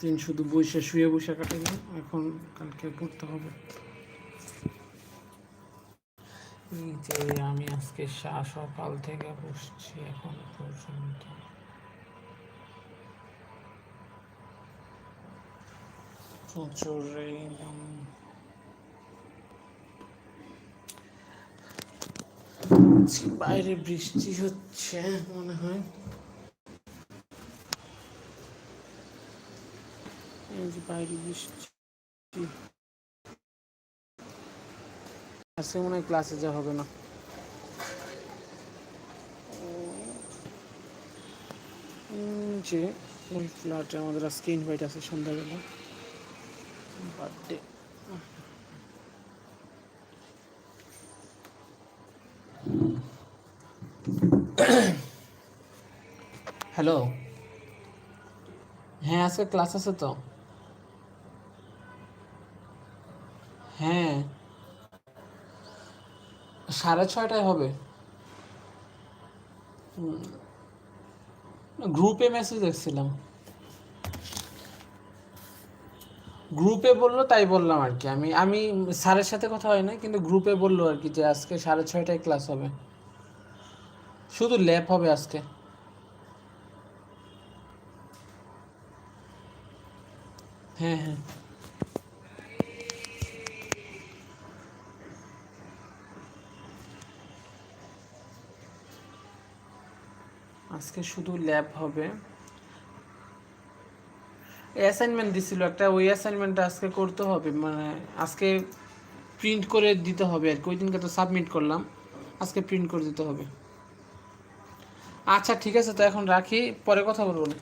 দিন শুধু বসে শুয়ে বসে কাটালাম এখন কালকে পড়তে হবে। যে আমি আজকে সকাল থেকে বসছি এখন পর্যন্ত। বাইরে বৃষ্টি হচ্ছে, মনে হয়। যে বাইরে বৃষ্টি আজকে মনে হয় ক্লাসে যাওয়া হবে না যে ওই ফ্ল্যাটে আমাদের আজকে ইনভাইট আছে সন্ধ্যাবেলা বার্থডে হ্যালো হ্যাঁ আজকে ক্লাস আছে তো? হ্যাঁ। সাড়ে ছয়টায় হবে। গ্রুপে মেসেজ দেখছিলাম। গ্রুপে বলল, তাই বললাম আর কি। আমি আমি স্যারের সাথে কথা হয় না কিন্তু গ্রুপে বলল আর কি যে আজকে সাড়ে ছয়টায় ক্লাস হবে। শুধু ল্যাব হবে আজকে। হ্যাঁ হ্যাঁ। আজকে শুধু ল্যাব হবে। অ্যাসাইনমেন্ট দিছিল একটা, ওই অ্যাসাইনমেন্টটা আজকে করতে হবে মানে আজকে প্রিন্ট করে দিতে হবে আর কি। ওই দিনকে তো সাবমিট করলাম, আজকে প্রিন্ট করে দিতে হবে। আচ্ছা ঠিক আছে, তো এখন রাখি, পরে কথা বলব। না